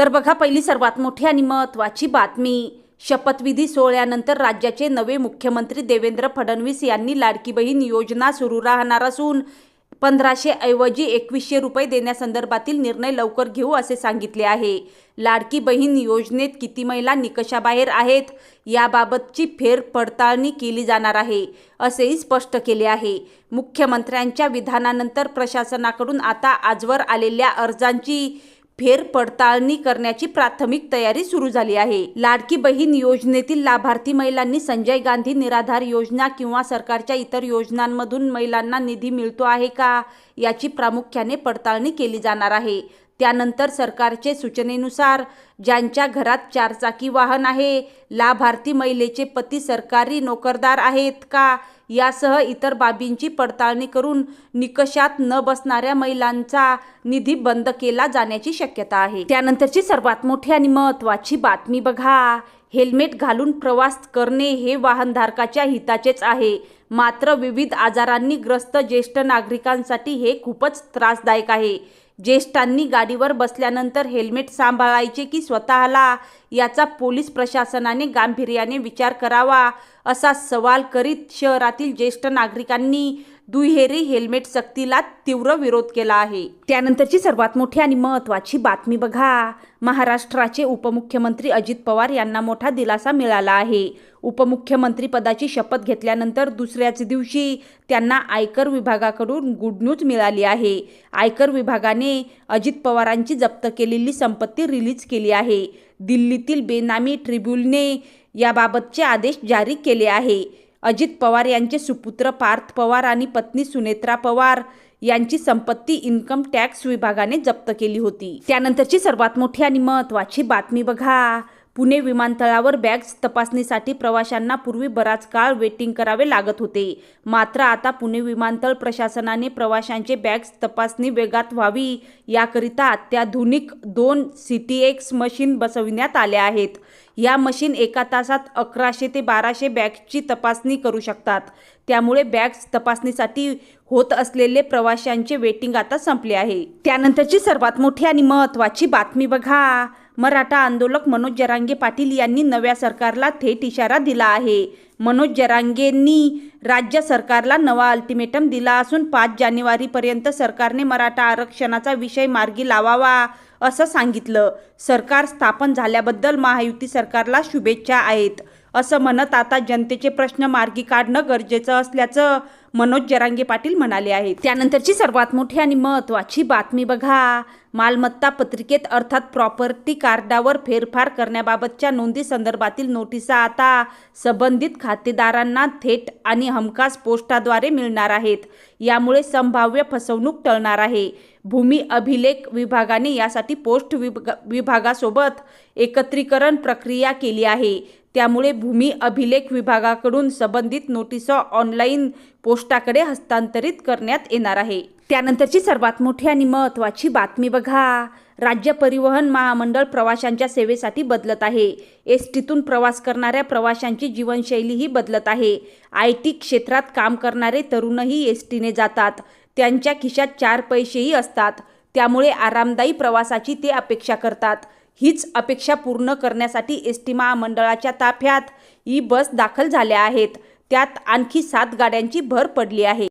तर बघा पहिली सर्वात मोठी आणि महत्त्वाची बातमी. शपथविधी सोहळ्यानंतर राज्याचे नवे मुख्यमंत्री देवेंद्र फडणवीस यांनी लाडकी बहीण योजना सुरू राहणार असून पंधराशे ऐवजी एकवीसशे रुपये देण्यासंदर्भातील निर्णय लवकर घेऊ असे सांगितले आहे. लाडकी बहीण योजनेत किती महिला निकषाबाहेर आहेत याबाबतची फेरपडताळणी केली जाणार आहे असेही स्पष्ट केले आहे. मुख्यमंत्र्यांच्या विधानानंतर प्रशासनाकडून आता आजवर आलेल्या अर्जांची फेरपडताळणी करण्याची प्राथमिक तयारी सुरू झाली आहे. लाडकी बहीण योजनेतील लाभार्थी महिलांनी संजय गांधी निराधार योजना किंवा सरकारच्या इतर योजनांमधून महिलांना निधी मिळतो आहे का? याची प्रामुख्याने पडताळणी केली जाणार आहे. त्यानंतर सरकारचे सूचनेनुसार ज्यांच्या घरात चारचाकी वाहन आहे लाभार्थी महिलेचे पती सरकारी नोकरदार आहेत का? यासह इतर बाबींची पडताळणी करून निकषात न बसणाऱ्या महिलांचा निधी बंद केला जाण्याची शक्यता आहे. त्यानंतरची सर्वात मोठी आणि महत्त्वाची बातमी बघा. हेल्मेट घालून प्रवास करणे हे वाहनधारकाच्या हिताचेच आहे. मात्र विविध आजारांनी ग्रस्त ज्येष्ठ नागरिकांसाठी हे खूपच त्रासदायक आहे. ज्येष्ठांनी गाडीवर बसल्यानंतर हेल्मेट सांभाळायचे की स्वतःला? याचा पोलीस प्रशासनाने गांभीर्याने विचार करावा असा सवाल करीत शहरातील ज्येष्ठ नागरिकांनी दुहेरी हेल्मेट सक्तीला तीव्र विरोध केला आहे. त्यानंतरची सर्वात मोठी आणि महत्त्वाची बातमी बघा. महाराष्ट्राचे उपमुख्यमंत्री अजित पवार यांना मोठा दिलासा मिळाला आहे. उपमुख्यमंत्री पदाची शपथ घेतल्यानंतर दुसऱ्याच दिवशी त्यांना आयकर विभागाकडून गुड न्यूज मिळाली आहे. आयकर विभागाने अजित पवारांची जप्त केलेली संपत्ती रिलीज केली आहे. दिल्लीतील बेनामी ट्रिब्युनलने याबाबतचे आदेश जारी केले आहे. अजित पवार यांचे सुपुत्र पार्थ पवार आणि पत्नी सुनेत्रा पवार यांची संपत्ती इन्कम टॅक्स विभागाने जप्त केली होती. त्यानंतरची सर्वात मोठी आणि महत्त्वाची बातमी बघा. पुणे विमानतळावर बॅग्स तपासणीसाठी प्रवाशांना पूर्वी बराच काळ वेटिंग करावे लागत होते. मात्र आता पुणे विमानतळ प्रशासनाने प्रवाशांचे बॅग्स तपासणी वेगात व्हावी याकरिता अत्याधुनिक दोन सी टी एक्स मशीन बसविण्यात आल्या आहेत. या मशीन एका तासात अकराशे ते बाराशे बॅग्सची तपासणी करू शकतात. त्यामुळे बॅग्स तपासणीसाठी होत असलेले प्रवाशांचे वेटिंग आता संपले आहे. त्यानंतरची सर्वात मोठी आणि महत्त्वाची बातमी बघा. मराठा आंदोलक मनोज जरांगे पाटील यांनी नव्या सरकारला थेट इशारा दिला आहे. मनोज जरांगेंनी राज्य सरकारला नवा अल्टिमेटम दिला असून पाच जानेवारीपर्यंत सरकारने मराठा आरक्षणाचा विषय मार्गी लावावा असं सांगितलं. सरकार स्थापन झाल्याबद्दल महायुती सरकारला शुभेच्छा आहेत. असं म्हणत आता जनतेचे प्रश्न मार्गी काढणं गरजेचं असल्याचं मनोज जरांगे पाटील म्हणाले आहेत. त्यानंतरची सर्वात मोठी आणि महत्त्वाची बातमी बघा. मालमत्ता पत्रिकेत अर्थात प्रॉपर्टी कार्डावर फेरफार करण्याबाबतच्या नोंदी संदर्भातील नोटिसा आता संबंधित खातेदारांना थेट आणि हमखास पोस्टाद्वारे मिळणार आहेत. यामुळे संभाव्य फसवणूक टळणार आहे. भूमी अभिलेख विभागाने यासाठी पोस्ट विभागासोबत एकत्रीकरण प्रक्रिया केली आहे. त्यामुळे भूमी अभिलेख विभागाकडून संबंधित नोटिसा ऑनलाईन पोस्टाकडे हस्तांतरित करण्यात येणार आहे. त्यानंतरची सर्वात मोठी आणि महत्त्वाची बातमी बघा. राज्य परिवहन महामंडळ प्रवाशांच्या सेवेसाठी बदलत आहे. एस टीतून प्रवास करणाऱ्या प्रवाशांची जीवनशैलीही बदलत आहे. आय टी क्षेत्रात काम करणारे तरुणही एस टीने जातात. त्यांच्या खिशात चार पैसेही असतात. त्यामुळे आरामदायी प्रवासाची ते अपेक्षा करतात. हीच अपेक्षा पूर्ण करण्यासाठी एस टी महामंडळाच्या ताफ्यात ई बस दाखल झाल्या आहेत. त्यात आणखी सात गाड्यांची भर पडली आहे.